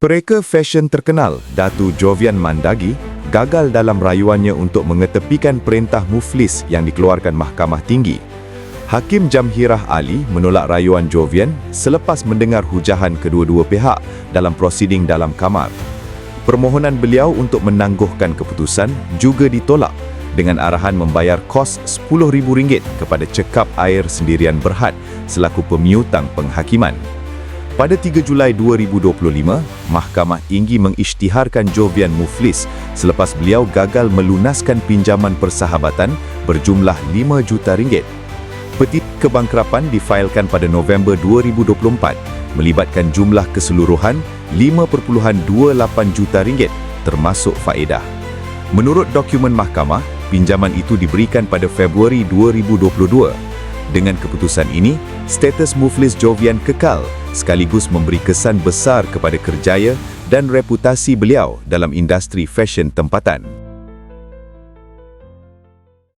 Pereka fashion terkenal, Datu Jovian Mandagi, gagal dalam rayuannya untuk mengetepikan perintah muflis yang dikeluarkan Mahkamah Tinggi. Hakim Jamhirah Ali menolak rayuan Jovian selepas mendengar hujahan kedua-dua pihak dalam prosiding dalam kamar. Permohonan beliau untuk menangguhkan keputusan juga ditolak dengan arahan membayar kos RM10,000 kepada cekap air sendirian Berhad selaku pemiutang penghakiman. Pada 3 Julai 2025, Mahkamah Tinggi mengisytiharkan Jovian Muflis selepas beliau gagal melunaskan pinjaman persahabatan berjumlah 5 juta ringgit. Peti kebangkrapan difailkan pada November 2024 melibatkan jumlah keseluruhan 5.28 juta ringgit termasuk faedah. Menurut dokumen mahkamah, pinjaman itu diberikan pada Februari 2022. Dengan keputusan ini, status Muflis Jovian kekal sekaligus memberi kesan besar kepada kerjaya dan reputasi beliau dalam industri fashion tempatan.